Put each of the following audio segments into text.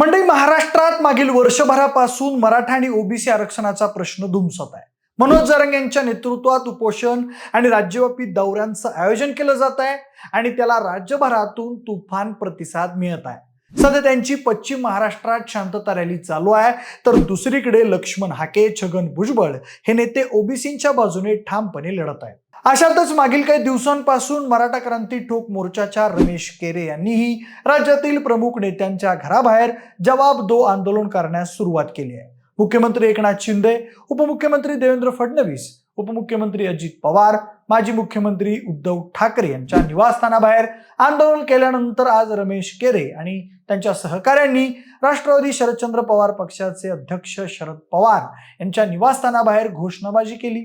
मंडळी महाराष्ट्रात मागील वर्षभरापासून मराठा आणि ओबीसी आरक्षणाचा प्रश्न धुमसत आहे. मनोज जरंग यांच्या नेतृत्वात उपोषण आणि राज्यव्यापी दौऱ्यांचं आयोजन केलं जात आहे आणि त्याला राज्यभरातून तुफान प्रतिसाद मिळत आहे. सध्या त्यांची पश्चिम महाराष्ट्रात शांतता रॅली चालू आहे. तर दुसरीकडे लक्ष्मण हाके छगन भुजबळ हे नेते ओबीसींच्या बाजूने ठामपणे लढत आहेत. अशातच मागील काही दिवसांपासून मराठा क्रांती ठोक मोर्चाच्या रमेश केरे यांनीही राज्यातील प्रमुख नेत्यांच्या घराबाहेर जवाब दो आंदोलन करण्यास सुरुवात केली आहे. मुख्यमंत्री एकनाथ शिंदे उपमुख्यमंत्री देवेंद्र फडणवीस उपमुख्यमंत्री अजित पवार माजी मुख्यमंत्री उद्धव ठाकरे यांच्या निवासस्थानाबाहेर आंदोलन केल्यानंतर आज रमेश केरे आणि त्यांच्या सहकाऱ्यांनी राष्ट्रवादी शरदचंद्र पवार पक्षाचे अध्यक्ष शरद पवार यांच्या निवासस्थानाबाहेर घोषणाबाजी केली.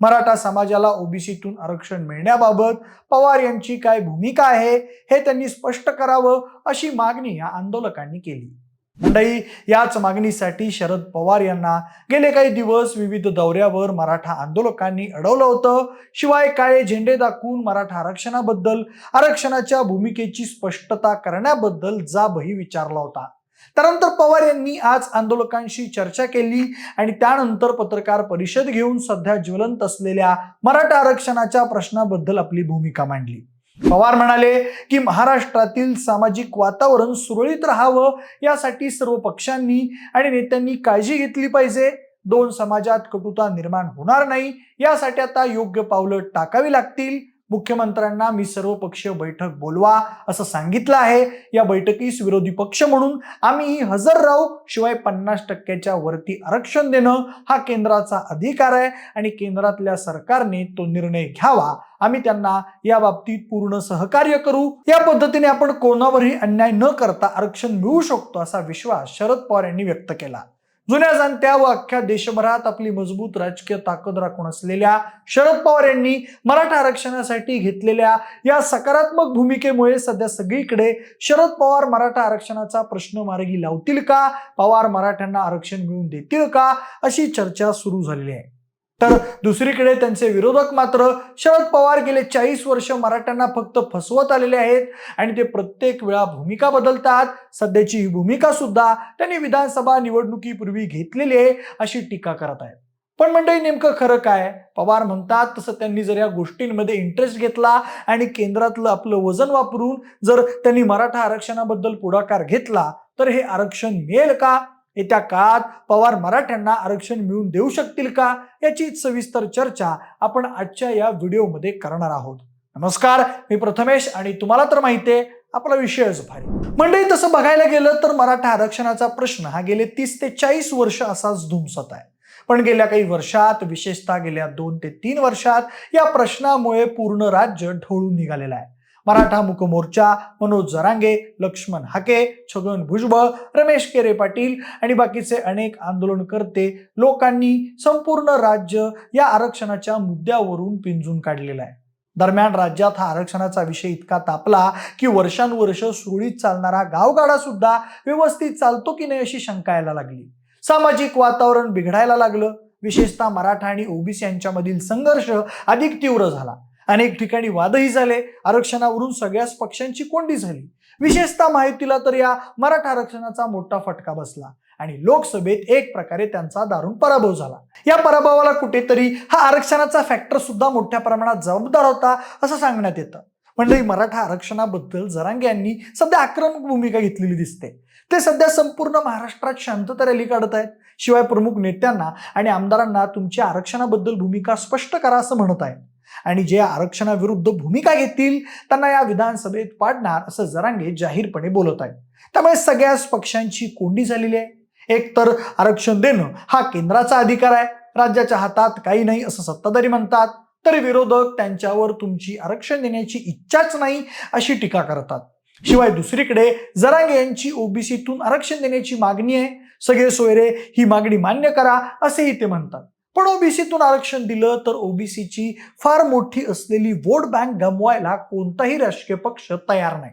मराठा समाजाला ओबीसीतून आरक्षण मिळण्याबाबत पवार यांची काय भूमिका आहे हे त्यांनी स्पष्ट करावं अशी मागणी या आंदोलकांनी केली. मंडई याच मागणीसाठी शरद पवार यांना गेले काही दिवस विविध दौऱ्यावर मराठा आंदोलकांनी अडवलं होतं. शिवाय काळे झेंडे दाखवून मराठा आरक्षणाबद्दल आरक्षणाच्या भूमिकेची स्पष्टता करण्याबद्दल जाबही विचारला होता. त्यानंतर पवार यांनी आज आंदोलकांशी चर्चा केली आणि त्यानंतर पत्रकार परिषद घेऊन सध्या ज्वलंत असलेल्या मराठा आरक्षणाच्या प्रश्नाबद्दल आपली भूमिका मांडली. पवार म्हणाले की महाराष्ट्रातील सामाजिक वातावरण सुरळीत राहावं यासाठी सर्व पक्षांनी आणि नेत्यांनी काळजी घेतली पाहिजे. दोन समाजात कटुता निर्माण होणार नाही यासाठी आता योग्य पावलं टाकावी लागतील मुख्यमंत्र्यांना मी सर्वपक्षीय बैठक बोलवा असं सांगितलं आहे. या बैठकीस विरोधी पक्ष म्हणून आम्ही हजर राहू. शिवाय पन्नास टक्क्याच्या वरती आरक्षण देणं हा केंद्राचा अधिकार आहे आणि केंद्रातल्या सरकारने तो निर्णय घ्यावा. आम्ही त्यांना या बाबतीत पूर्ण सहकार्य करू. या पद्धतीने आपण कोणावरही अन्याय न करता आरक्षण मिळू शकतो असा विश्वास शरद पवार यांनी व्यक्त केला. जुन्या जाणत्या व अख्ख्या देशभरात आपली मजबूत राजकीय ताकद राखून असलेल्या शरद पवार यांनी मराठा आरक्षणासाठी घेतलेल्या या सकारात्मक भूमिकेमुळे सध्या सगळीकडे शरद पवार मराठा आरक्षणाचा प्रश्न मार्गी लावतील का? पवार मराठ्यांना आरक्षण मिळवून देतील का? अशी चर्चा सुरू झालेली आहे. तर दुसरीकडे त्यांचे विरोधक मात्र शरद पवार गेले चाळीस वर्ष मराठ्यांना फक्त फसवत आलेले आहेत आणि ते प्रत्येक वेळा भूमिका बदलतात. सध्याची ही भूमिका सुद्धा त्यांनी विधानसभा निवडणुकीपूर्वी घेतलेली आहे अशी टीका करत आहेत. पण मंडळी नेमकं खरं काय? पवार म्हणतात तसं त्यांनी जर या गोष्टींमध्ये इंटरेस्ट घेतला आणि केंद्रातलं आपलं वजन वापरून जर त्यांनी मराठा आरक्षणाबद्दल पुढाकार घेतला तर हे आरक्षण मिळेल का? येत्या काळात पवार मराठ्यांना आरक्षण मिळवून देऊ शकतील का याची सविस्तर चर्चा आपण आजच्या या व्हिडिओमध्ये करणार आहोत. नमस्कार मी प्रथमेश आणि तुम्हाला तर माहिती आहे आपला विषयच भारी म्हणजे तसं बघायला गेलं तर मराठा आरक्षणाचा प्रश्न हा गेले तीस ते चाळीस वर्ष असाच धुमसत आहे. पण गेल्या काही वर्षात विशेषतः गेल्या दोन ते तीन वर्षात या प्रश्नामुळे पूर्ण राज्य ढवळून निघालेलं आहे. मराठा मुक मोर्चा मनोज जरांगे लक्ष्मण हाके छगन भुजबळ रमेश केरे पाटील आणि बाकीचे अनेक आंदोलनकर्ते लोकांनी संपूर्ण राज्य या आरक्षणाच्या मुद्द्यावरून पिंजून काढलेलं आहे. दरम्यान राज्यात हा आरक्षणाचा विषय इतका तापला की वर्षानुवर्ष सुरळीत चालणारा गावगाडा सुद्धा व्यवस्थित चालतो की नाही अशी शंका यायला लागली. सामाजिक वातावरण बिघडायला लागलं. विशेषतः मराठा आणि ओबीसी यांच्यामधील संघर्ष अधिक तीव्र झाला. अनेक ठिकाणी वादही झाले. आरक्षणावरून सगळ्याच पक्षांची कोंडी झाली. विशेषतः माहितीला तर या मराठा आरक्षणाचा मोठा फटका बसला आणि लोकसभेत एक प्रकारे त्यांचा दारुण पराभव झाला. या पराभवाला कुठेतरी हा आरक्षणाचा फॅक्टर सुद्धा मोठ्या प्रमाणात जबाबदार होता असं सांगण्यात येतं. म्हणजे मराठा आरक्षणाबद्दल जरांगे यांनी सध्या आक्रमक भूमिका घेतलेली दिसते. ते सध्या संपूर्ण महाराष्ट्रात शांतता रॅली काढत आहेत. शिवाय प्रमुख नेत्यांना आणि आमदारांना तुमच्या आरक्षणाबद्दल भूमिका स्पष्ट करा असं म्हणत आहेत. आणि जे आरक्षणाविरुद्ध भूमिका घेतील त्यांना या विधानसभेत पाडणार असं जरांगे जाहीरपणे बोलत आहेत. त्यामुळे सगळ्याच पक्षांची कोंडी झालेली आहे. एक तर आरक्षण देणं हा केंद्राचा अधिकार आहे. राज्याच्या हातात काही नाही असं सत्ताधारी म्हणतात. तर विरोधक त्यांच्यावर तुमची आरक्षण देण्याची इच्छाच नाही अशी टीका करतात. शिवाय दुसरीकडे जरांगे यांची ओबीसीतून आरक्षण देण्याची मागणी आहे. सगळे सोयरे ही मागणी मान्य करा असेही ते म्हणतात. पण ओबीसीतून आरक्षण दिलं तर ओबीसीची फार मोठी असलेली वोट बँक गमवायला कोणताही राजकीय पक्ष तयार नाही.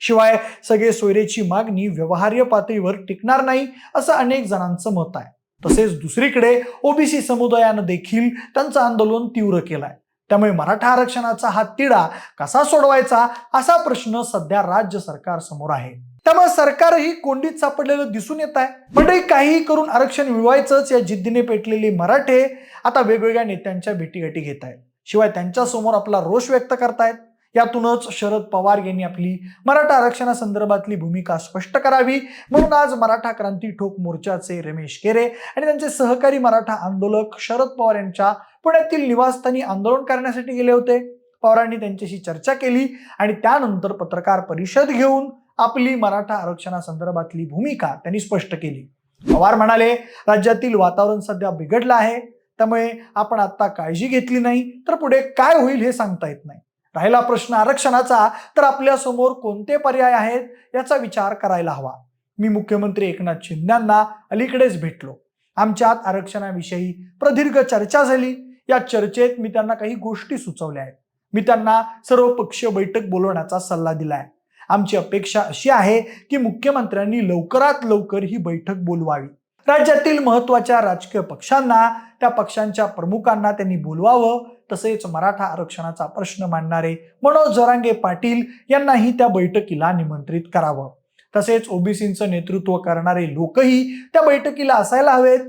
शिवाय सगळे सोयरेची मागणी व्यवहार्य पातळीवर टिकणार नाही असं अनेक जणांचं मत आहे. तसेच दुसरीकडे ओबीसी समुदायानं देखील त्यांचं आंदोलन तीव्र केलंय. त्यामुळे मराठा आरक्षणाचा हा तिढा कसा सोडवायचा असा प्रश्न सध्या राज्य सरकार समोर आहे. त्यामुळे सरकारही कोंडीत सापडलेलं दिसून येत आहे. मंडळी काहीही करून आरक्षण मिळवायचंच या जिद्दीने पेटलेले मराठे आता वेगवेगळ्या नेत्यांच्या भेटीगाठी घेत आहेत. शिवाय त्यांच्यासमोर आपला रोष व्यक्त करतायत. यातूनच शरद पवार यांनी आपली मराठा आरक्षणासंदर्भातली भूमिका स्पष्ट करावी. म्हणून आज मराठा क्रांती ठोक मोर्चाचे रमेश केरे आणि त्यांचे सहकारी मराठा आंदोलक शरद पवार यांच्या पुण्यातील निवासस्थानी आंदोलन करण्यासाठी गेले होते. पवारांनी त्यांच्याशी चर्चा केली आणि त्यानंतर पत्रकार परिषद घेऊन आपली मराठा आरक्षणासंदर्भातली भूमिका त्यांनी स्पष्ट केली. पवार म्हणाले राज्यातील वातावरण सध्या बिघडलं आहे. त्यामुळे आपण आता काळजी घेतली नाही. तर पुढे काय होईल हे सांगता येत नाही. राहिला प्रश्न आरक्षणाचा तर आपल्यासमोर कोणते पर्याय आहेत याचा विचार करायला हवा. मी मुख्यमंत्री एकनाथ शिंदेना अलीकडेच भेटलो. आमच्यात आरक्षणाविषयी प्रदीर्घ चर्चा झाली. या चर्चेत मी त्यांना काही गोष्टी सुचवल्या आहेत. मी त्यांना सर्वपक्षीय बैठक बोलवण्याचा सल्ला दिला आहे आमची अपेक्षा अशी आहे की मुख्यमंत्र्यांनी लवकरात लवकर ही बैठक बोलवावी. राज्यातील महत्त्वाच्या राजकीय पक्षांना त्या पक्षांच्या प्रमुखांना त्यांनी बोलवावं. तसेच मराठा आरक्षणाचा प्रश्न मांडणारे मनोज जरांगे पाटील यांनाही त्या बैठकीला निमंत्रित करावं. तसेच ओबीसींचं नेतृत्व करणारे लोकही त्या बैठकीला असायला हवेत.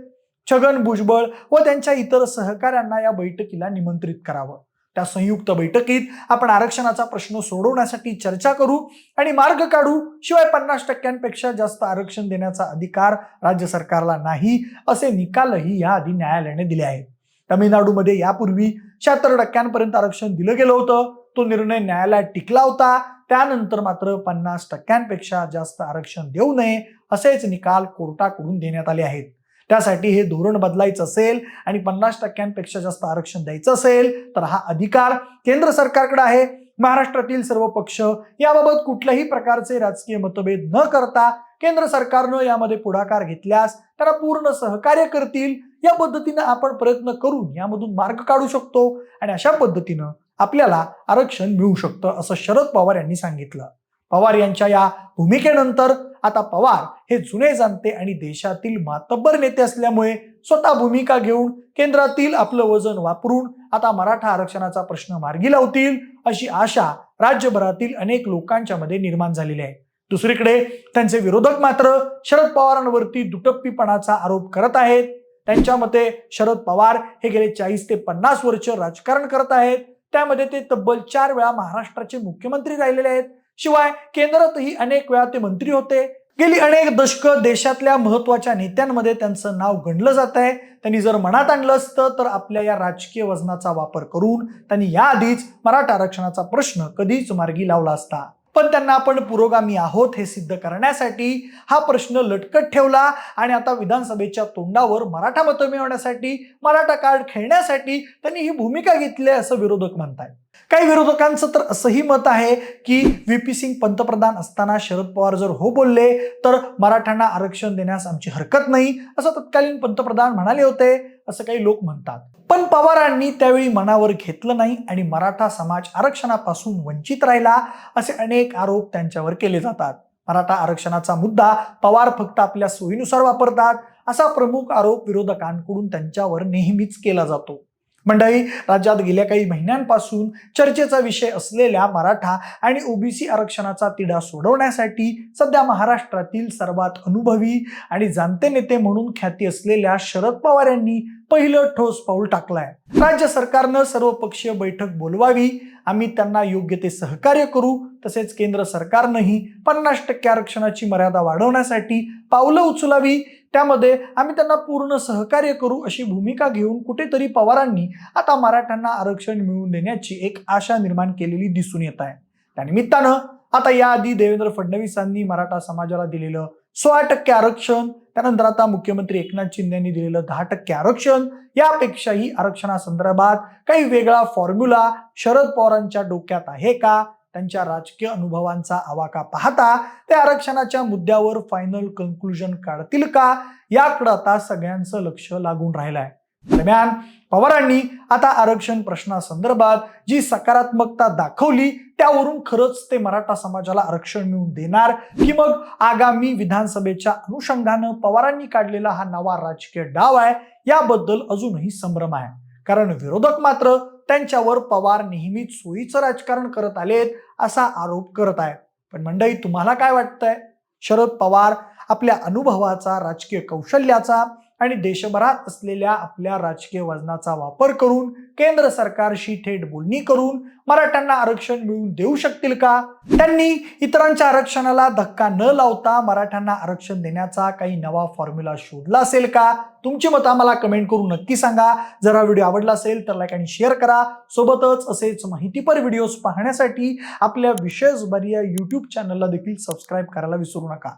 छगन भुजबळ व त्यांच्या इतर सहकाऱ्यांना या बैठकीला निमंत्रित करावं. त्या संयुक्त बैठकीत आपण आरक्षणाचा प्रश्न सोडवण्यासाठी चर्चा करू आणि मार्ग काढू. शिवाय पन्नास टक्क्यांपेक्षा जास्त आरक्षण देण्याचा अधिकार राज्य सरकारला नाही असे निकालही याआधी न्यायालयाने दिले आहेत. तामिळनाडूमध्ये यापूर्वी शहात्तर टक्क्यांपर्यंत आरक्षण दिलं गेलं होतं. तो निर्णय न्यायालयात टिकला होता. त्यानंतर मात्र पन्नास टक्क्यांपेक्षा जास्त आरक्षण देऊ नये असेच निकाल कोर्टाकडून देण्यात आले आहेत. त्यासाठी हे धोरण बदलायचं असेल आणि पन्नास टक्क्यांपेक्षा जास्त आरक्षण द्यायचं असेल तर हा अधिकार केंद्र सरकारकडे आहे. महाराष्ट्रातील सर्व पक्ष याबाबत कुठल्याही प्रकारचे राजकीय मतभेद न करता केंद्र सरकारनं यामध्ये पुढाकार घेतल्यास त्यांना पूर्ण सहकार्य करतील. या पद्धतीनं आपण प्रयत्न करून यामधून मार्ग काढू शकतो आणि अशा पद्धतीनं आपल्याला आरक्षण मिळू शकतं असं शरद पवार यांनी सांगितलं. पवार यांच्या या भूमिकेनंतर आता पवार हे जुने जाणते आणि देशातील मातब्बर नेते असल्यामुळे स्वतः भूमिका घेऊन केंद्रातील आपलं वजन वापरून आता मराठा आरक्षणाचा प्रश्न मार्गी लावतील अशी आशा राज्यभरातील अनेक लोकांच्या मध्ये निर्माण झालेली आहे. दुसरीकडे त्यांचे विरोधक मात्र शरद पवारांवरती दुटप्पीपणाचा आरोप करत आहेत. त्यांच्या मते शरद पवार हे गेले चाळीस ते पन्नास वर्ष राजकारण करत आहेत. त्यामध्ये ते तब्बल चार वेळा महाराष्ट्राचे मुख्यमंत्री राहिलेले आहेत. शिवाय केंद्रातही अनेक वेळा ते मंत्री होते. गेली अनेक दशकं देशातल्या महत्त्वाच्या नेत्यांमध्ये त्यांचं नाव गणलं जात आहे. त्यांनी जर मनात आणलं असतं तर आपल्या या राजकीय वजनाचा वापर करून त्यांनी याआधीच मराठा आरक्षणाचा प्रश्न कधीच मार्गी लावला असता. पण त्यांना आपण पुरोगामी आहोत हे सिद्ध करण्यासाठी हा प्रश्न लटकत ठेवला. आणि आता विधानसभेच्या तोंडावर मराठा मतं मिळवण्यासाठी मराठा कार्ड खेळण्यासाठी त्यांनी ही भूमिका घेतली आहे असं विरोधक म्हणताय काही विरोधकांचं तर असंही मत आहे की व्ही पी सिंग पंतप्रधान असताना शरद पवार जर हो बोलले तर मराठ्यांना आरक्षण देण्यास आमची हरकत नाही असं तत्कालीन पंतप्रधान म्हणाले होते. असं काही लोक म्हणतात. पण पवारांनी त्यावेळी मनावर घेतलं नाही आणि मराठा समाज आरक्षणापासून वंचित राहिला असे अनेक आरोप त्यांच्यावर केले जातात. मराठा आरक्षणाचा मुद्दा पवार फक्त आपल्या सोयीनुसार वापरतात असा प्रमुख आरोप विरोधकांकडून त्यांच्यावर नेहमीच केला जातो. मंडळी राज्यात गेल्या काही महिन्यांपासून चर्चेचा विषय असलेल्या मराठा आणि ओबीसी आरक्षणाचा तिढा सोडवण्यासाठी सध्या महाराष्ट्रातील सर्वात अनुभवी आणि जाणते नेते म्हणून ख्याती असलेल्या शरद पवार यांनी पहिलं ठोस पाऊल टाकलंय. राज्य सरकारनं सर्वपक्षीय बैठक बोलवावी आम्ही त्यांना योग्य ते सहकार्य करू तसेच केंद्र सरकारनंही पन्नास टक्के आरक्षणाची मर्यादा वाढवण्यासाठी पावलं उचलावी त्यामध्ये आम्ही त्यांना पूर्ण सहकार्य करू अशी भूमिका घेऊन कुठेतरी पवारांनी आता मराठ्यांना आरक्षण मिळवून देण्याची एक आशा निर्माण केलेली दिसून येत आहे. त्यानिमित्तानं आता याआधी देवेंद्र फडणवीसांनी मराठा समाजाला दिलेलं सोळा टक्के आरक्षण त्यानंतर आता मुख्यमंत्री एकनाथ शिंदे यांनी दिलेलं दहा टक्के आरक्षण यापेक्षाही आरक्षणासंदर्भात काही वेगळा फॉर्म्युला शरद पवारांच्या डोक्यात आहे का? त्यांच्या राजकीय अनुभवांचा आवाका पाहता ते आरक्षणाच्या मुद्द्यावर फायनल कन्क्लुजन काढतील का? याकडे आता सगळ्यांचं लक्ष लागून राहिलं आहे दरम्यान पवारांनी आता आरक्षण प्रश्नासंदर्भात जी सकारात्मकता दाखवली त्यावरून खरंच ते मराठा समाजाला आरक्षण मिळवून देणार की मग आगामी विधानसभेच्या अनुषंगानं पवारांनी काढलेला हा नवा राजकीय डाव आहे याबद्दल अजूनही संभ्रम आहे. कारण विरोधक मात्र त्यांच्यावर पवार नेहमीच सोयीचं राजकारण करत आलेत असा आरोप करत आहे पण मंडळी तुम्हाला काय वाटतंय? शरद पवार आपल्या अनुभवाचा राजकीय कौशल्याचा आणि देशभरात असलेल्या आपल्या राजकीय वजनाचा वापर करून केंद्र सरकारशी थेट बोलणी करून मराठ्यांना आरक्षण मिळवून देऊ शकतील का? त्यांनी इतरांच्या आरक्षणाला धक्का न लावता मराठ्यांना आरक्षण देण्याचा काही नवा फॉर्म्युला शोधला असेल का? तुमची मतं आम्हाला कमेंट करून नक्की सांगा. जर हा व्हिडिओ आवडला असेल तर लाईक आणि शेअर करा. सोबतच असेच माहितीपर व्हिडिओज पाहण्यासाठी आपल्या विशेष बरिया युट्यूब चॅनलला देखील सबस्क्राईब करायला विसरू नका.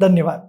धन्यवाद.